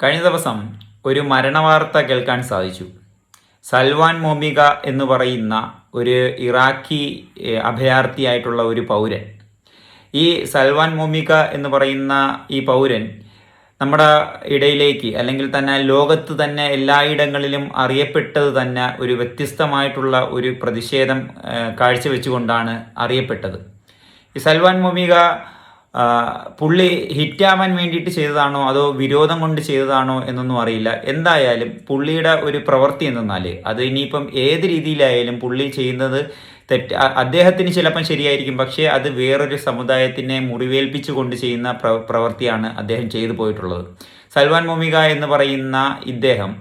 കഴിഞ്ഞ ദിവസം ഒരു മരണവാർത്ത കേൾക്കാൻ സാധിച്ചു. സൽവാൻ മോമിക എന്ന് പറയുന്ന ഒരു ഇറാഖി അഭയാർത്ഥിയായിട്ടുള്ള ഒരു പൗരൻ. ഈ സൽവാൻ മോമിക എന്ന് പറയുന്ന ഈ പൗരൻ നമ്മുടെ ഇടയിലേക്ക് അല്ലെങ്കിൽ തന്നെ ലോകത്ത് തന്നെ എല്ലായിടങ്ങളിലും അറിയപ്പെട്ടത് തന്നെ ഒരു വ്യത്യസ്തമായിട്ടുള്ള ഒരു പ്രതിഷേധം കാഴ്ചവെച്ചുകൊണ്ടാണ് അറിയപ്പെട്ടത്. ഈ സൽവാൻ മൊമിക പുള്ളി ഹിറ്റാവാൻ വേണ്ടിയിട്ട് ചെയ്തതാണോ അതോ വിരോധം കൊണ്ട് ചെയ്തതാണോ എന്നൊന്നും അറിയില്ല. എന്തായാലും പുള്ളിയുടെ ഒരു പ്രവൃത്തി എന്നാൽ അത് ഇനിയിപ്പം ഏത് രീതിയിലായാലും പുള്ളി ചെയ്യുന്നത് തെറ്റ് അദ്ദേഹത്തിന് ചിലപ്പം ശരിയായിരിക്കും. പക്ഷേ അത് വേറൊരു സമുദായത്തിനെ മുറിവേൽപ്പിച്ചു കൊണ്ട് ചെയ്യുന്ന പ്രവൃത്തിയാണ് അദ്ദേഹം ചെയ്തു പോയിട്ടുള്ളത്. സൽവാൻ മോമിക എന്ന് പറയുന്ന ഇദ്ദേഹം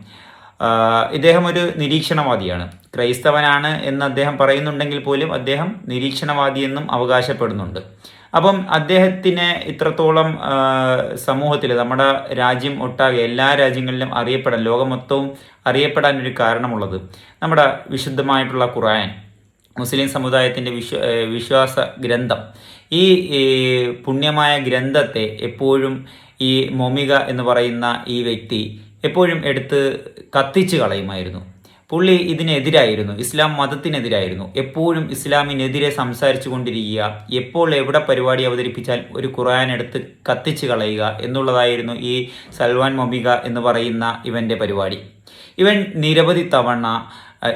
ഇദ്ദേഹം ഒരു നിരീക്ഷണവാദിയാണ്. ക്രൈസ്തവനാണ് എന്ന് അദ്ദേഹം പറയുന്നുണ്ടെങ്കിൽ പോലും അദ്ദേഹം നിരീക്ഷണവാദിയെന്നും അവകാശപ്പെടുന്നുണ്ട്. അപ്പം അദ്ദേഹത്തിനെ ഇത്രത്തോളം സമൂഹത്തിൽ നമ്മുടെ രാജ്യം ഒട്ടാകെ എല്ലാ രാജ്യങ്ങളിലും അറിയപ്പെടാൻ ലോകം മൊത്തവും അറിയപ്പെടാൻ ഒരു കാരണമുള്ളത് നമ്മുടെ വിശുദ്ധമായിട്ടുള്ള ഖുറാൻ മുസ്ലിം സമുദായത്തിന്റെ വിശ്വ വിശ്വാസ ഗ്രന്ഥം. ഈ പുണ്യമായ ഗ്രന്ഥത്തെ എപ്പോഴും ഈ മൊമിക എന്ന് പറയുന്ന ഈ വ്യക്തി എപ്പോഴും എടുത്ത് കത്തിച്ചു കളയുമായിരുന്നു. പുള്ളി ഇതിനെതിരായിരുന്നു. ഇസ്ലാം മതത്തിനെതിരായിരുന്നു. എപ്പോഴും ഇസ്ലാമിനെതിരെ സംസാരിച്ചു കൊണ്ടിരിക്കുക എപ്പോൾ എവിടെ പരിപാടി അവതരിപ്പിച്ചാൽ ഒരു ഖുർആൻ എടുത്ത് കത്തിച്ച് കളയുക എന്നുള്ളതായിരുന്നു ഈ സൽവാൻ മൊബിക എന്ന് പറയുന്ന ഇവന്റെ പരിപാടി. ഇവൻ നിരവധി തവണ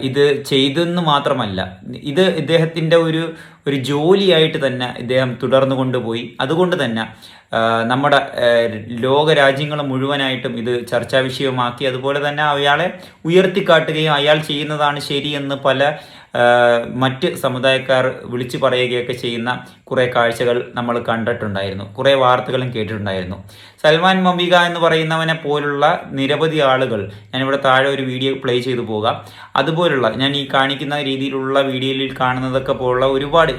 ഇത് ചെയ്തെന്ന് മാത്രമല്ല ഇത് ഇദ്ദേഹത്തിന്റെ ഒരു ഒരു ജോലിയായിട്ട് തന്നെ ഇദ്ദേഹം തുടർന്നു കൊണ്ടുപോയി. അതുകൊണ്ട് തന്നെ നമ്മുടെ ലോകരാജ്യങ്ങൾ ലോക രാജ്യങ്ങൾ മുഴുവനായിട്ടും ഇത് ചർച്ചാ വിഷയമാക്കി അതുപോലെ തന്നെ അയാളെ ഉയർത്തിക്കാട്ടുകയും അയാൾ ചെയ്യുന്നതാണ് ശരിയെന്ന് പല മറ്റ് സമുദായക്കാർ വിളിച്ചു പറയുകയൊക്കെ ചെയ്യുന്ന കുറേ കാഴ്ചകൾ നമ്മൾ കണ്ടിട്ടുണ്ടായിരുന്നു. കുറേ വാർത്തകളും കേട്ടിട്ടുണ്ടായിരുന്നു. സൽമാൻ മമിക എന്ന് പറയുന്നവനെ പോലുള്ള നിരവധി ആളുകൾ ഞാനിവിടെ താഴെ ഒരു വീഡിയോ പ്ലേ ചെയ്തു പോകാം. അതുപോലുള്ള ഞാൻ ഈ കാണിക്കുന്ന രീതിയിലുള്ള വീഡിയോയിൽ കാണുന്നതൊക്കെ പോലുള്ള ഒരുപാട്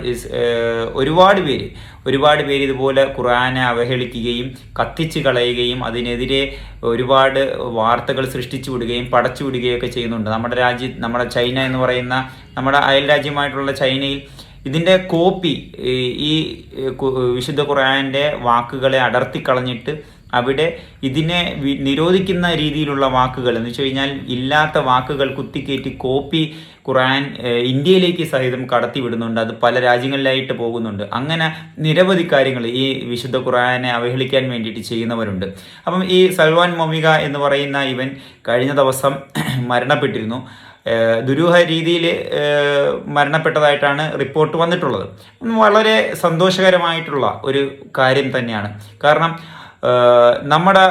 ഒരുപാട് പേര് ഒരുപാട് പേര് ഇതുപോലെ ഖുറാനെ അവഹേളിക്കുകയും കത്തിച്ച് കളയുകയും അതിനെതിരെ ഒരുപാട് വാർത്തകൾ സൃഷ്ടിച്ചു വിടുകയും പടച്ചു വിടുകയൊക്കെ ചെയ്യുന്നുണ്ട്. നമ്മുടെ രാജ്യം നമ്മുടെ ചൈന എന്ന് പറയുന്ന നമ്മുടെ അയൽ രാജ്യമായിട്ടുള്ള ചൈനയിൽ ഇതിന്റെ കോപ്പി ഈ വിശുദ്ധ ഖുർആാന്റെ വാക്കുകളെ അടർത്തി കളഞ്ഞിട്ട് അവിടെ ഇതിനെ നിരോധിക്കുന്ന രീതിയിലുള്ള വാക്കുകൾ എന്ന് വെച്ച് കഴിഞ്ഞാൽ ഇല്ലാത്ത വാക്കുകൾ കുത്തിക്കയറ്റി കോപ്പി ഖുറാൻ ഇന്ത്യയിലേക്ക് സഹിതം കടത്തി വിടുന്നുണ്ട് അത് പല രാജ്യങ്ങളിലായിട്ട് പോകുന്നുണ്ട്. അങ്ങനെ നിരവധി കാര്യങ്ങൾ ഈ വിശുദ്ധ ഖുറാനെ അവഹേളിക്കാൻ വേണ്ടിയിട്ട് ചെയ്യുന്നവരുണ്ട്. അപ്പം ഈ സൽവാൻ മൊമിക എന്ന് പറയുന്ന ഇവൻ കഴിഞ്ഞ ദിവസം മരണപ്പെട്ടിരുന്നു. ദുരൂഹ രീതിയിൽ മരണപ്പെട്ടതായിട്ടാണ് റിപ്പോർട്ട് വന്നിട്ടുള്ളത്. വളരെ സന്തോഷകരമായിട്ടുള്ള ഒരു കാര്യം തന്നെയാണ്. കാരണം നമ്മുടെ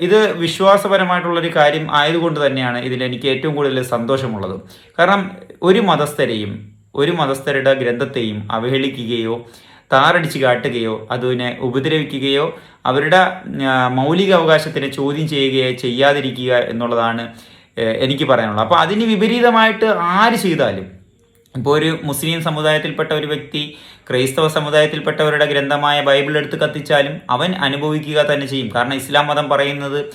ഇത് വിശ്വാസപരമായിട്ടുള്ളൊരു കാര്യം ആയതുകൊണ്ട് തന്നെയാണ് ഇതിൽ എനിക്ക് ഏറ്റവും കൂടുതൽ സന്തോഷമുള്ളത്. കാരണം ഒരു മതസ്ഥരെയും ഒരു മതസ്ഥരുടെ ഗ്രന്ഥത്തെയും അവഹേളിക്കുകയോ താറടിച്ച് കാട്ടുകയോ അതിനെ ഉപദ്രവിക്കുകയോ അവരുടെ മൗലിക അവകാശത്തിനെ ചോദ്യം ചെയ്യുകയോ ചെയ്യാതിരിക്കുക എന്നുള്ളതാണ് എനിക്ക് പറയാനുള്ളത് അപ്പോൾ അതിന് വിപരീതമായിട്ട് ആര് ചെയ്താലും ഇപ്പോൾ ഒരു മുസ്ലിം സമുദായത്തിൽപ്പെട്ട ഒരു വ്യക്തി ക്രൈസ്തവ സമുദായത്തിൽപ്പെട്ടവരുടെ ഗ്രന്ഥമായ ബൈബിൾ എടുത്ത് കത്തിച്ചാലും അവൻ അനുഭവിക്കുക തന്നെ ചെയ്യും. കാരണം ഇസ്ലാം മതം പറയുന്നത്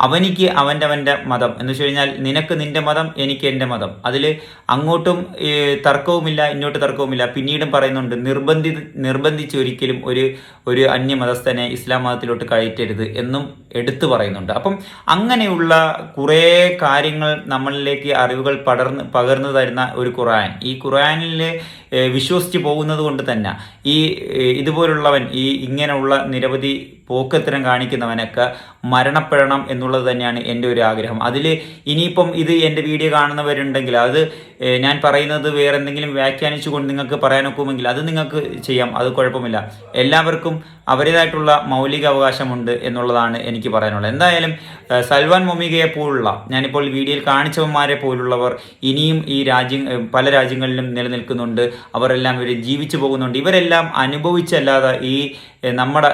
അവനിക്ക് അവന്റെ അവന്റെ മതം. എന്ന് വെച്ച് കഴിഞ്ഞാൽ നിനക്ക് നിന്റെ മതം എനിക്ക് എന്റെ മതം. അതിൽ അങ്ങോട്ടും തർക്കവുമില്ല ഇങ്ങോട്ട് തർക്കവുമില്ല. പിന്നീടും പറയുന്നുണ്ട് നിർബന്ധി നിർബന്ധിച്ച് ഒരിക്കലും ഒരു ഒരു അന്യമതസ്ഥനെ ഇസ്ലാം മതത്തിലോട്ട് കയറ്റരുത് എന്നും എടുത്തു പറയുന്നുണ്ട്. അപ്പം അങ്ങനെയുള്ള കുറേ കാര്യങ്ങൾ നമ്മളിലേക്ക് അറിവുകൾ പടർന്ന് പകർന്നു തരുന്ന ഒരു ഖുർആൻ. ഈ ഖുർആനിൽ വിശ്വസിച്ച് പോകുന്നത് കൊണ്ട് തന്നെ ഈ ഇതുപോലുള്ളവൻ ഈ ഇങ്ങനെയുള്ള നിരവധി പോക്കത്തരം കാണിക്കുന്നവനൊക്കെ മരണപ്പെടണം എന്നുള്ളത് തന്നെയാണ് എന്റെ ഒരു ആഗ്രഹം. അതിൽ ഇനിയിപ്പം ഇത് എന്റെ വീഡിയോ കാണുന്നവരുണ്ടെങ്കിൽ അത് ഞാൻ പറയുന്നത് വേറെ എന്തെങ്കിലും വ്യാഖ്യാനിച്ചുകൊണ്ട് നിങ്ങൾക്ക് പറയാനൊക്കുമെങ്കിൽ അത് നിങ്ങൾക്ക് ചെയ്യാം. അത് കുഴപ്പമില്ല. എല്ലാവർക്കും അവരുടേതായിട്ടുള്ള മൗലിക അവകാശമുണ്ട് എന്നുള്ളതാണ് എനിക്ക് പറയാനുള്ളത്. എന്തായാലും സൽവാൻ മൊമികയെ പോലുള്ള ഞാനിപ്പോൾ വീഡിയോയിൽ കാണിച്ചവന്മാരെ പോലുള്ളവർ ഇനിയും ഈ രാജ്യം പല രാജ്യങ്ങളിലും നിലനിൽക്കുന്നുണ്ട്. അവരെല്ലാം ഇവർ ജീവിച്ചു പോകുന്നുണ്ട്. ഇവരെല്ലാം അനുഭവിച്ചല്ലാതെ ഈ നമ്മുടെ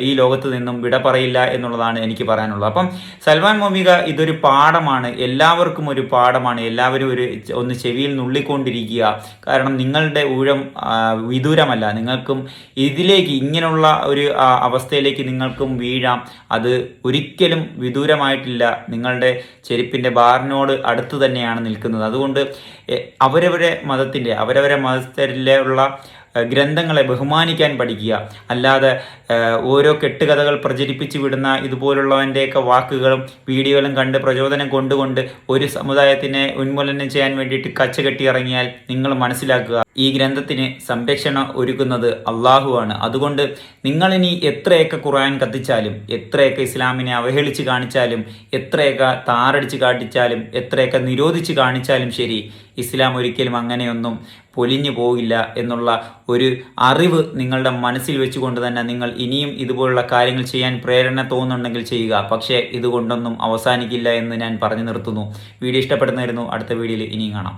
ഈ ലോകത്ത് നിന്നും വിട പറയില്ല എന്നുള്ളതാണ് എനിക്ക് പറയാനുള്ളത്. അപ്പം സൽവാൻ മൊമിക ഇതൊരു പാഠമാണ്. എല്ലാവർക്കും ഒരു പാഠമാണ്. എല്ലാവരും ഒരു ഒന്ന് ചെവിയിൽ നുള്ളിക്കൊണ്ടിരിക്കുക. കാരണം നിങ്ങളുടെ ഊഴം വിദൂരമല്ല. നിങ്ങൾക്കും ഇതിലേക്ക് ഇങ്ങനെയുള്ള ഒരു അവസ്ഥയിലേക്ക് നിങ്ങൾക്കും വീഴാം. അത് ഒരിക്കലും വിദൂരമായിട്ടില്ല. നിങ്ങളുടെ ചെരുപ്പിന്റെ ബാറിനോട് അടുത്ത് തന്നെയാണ് നിൽക്കുന്നത്. അതുകൊണ്ട് അവരവരെ മതത്തിന്റെ അവരവരെ മതസ്ഥരിലെ ഉള്ള ഏഹ് ഗ്രന്ഥങ്ങളെ ബഹുമാനിക്കാൻ പഠിക്കുക. അല്ലാതെ ഓരോ കെട്ടുകഥകൾ പ്രചരിപ്പിച്ചു വിടുന്ന ഇതുപോലുള്ളവന്റെയൊക്കെ വാക്കുകളും വീഡിയോകളും കണ്ട് പ്രചോദനം കൊണ്ടുകൊണ്ട് ഒരു സമുദായത്തിനെ ഉന്മൂലനം ചെയ്യാൻ വേണ്ടിയിട്ട് കച്ച കെട്ടിയിറങ്ങിയാൽ നിങ്ങൾ മനസ്സിലാക്കുക. ഈ ഗ്രന്ഥത്തിന് സംരക്ഷണം ഒരുക്കുന്നത് അള്ളാഹുവാണ് അതുകൊണ്ട് നിങ്ങളിനി എത്രയൊക്കെ ഖുർആൻ കത്തിച്ചാലും എത്രയൊക്കെ ഇസ്ലാമിനെ അവഹേളിച്ച് കാണിച്ചാലും എത്രയൊക്കെ താറടിച്ച് കാട്ടിച്ചാലും എത്രയൊക്കെ നിരോധിച്ച് കാണിച്ചാലും ശരി ഇസ്ലാം ഒരിക്കലും അങ്ങനെയൊന്നും പൊലിഞ്ഞു പോകില്ല എന്നുള്ള ഒരു അറിവ് നിങ്ങളുടെ മനസ്സിൽ വെച്ചുകൊണ്ട് തന്നെ നിങ്ങൾ ഇനിയും ഇതുപോലുള്ള കാര്യങ്ങൾ ചെയ്യാൻ പ്രേരണ തോന്നുന്നുണ്ടെങ്കിൽ ചെയ്യുക. പക്ഷേ ഇതുകൊണ്ടൊന്നും അവസാനിക്കില്ല എന്ന് ഞാൻ പറഞ്ഞു നിർത്തുന്നു. വീഡിയോ ഇഷ്ടപ്പെടുന്നതായിരുന്നു അടുത്ത വീഡിയോയിൽ ഇനിയും കാണാം.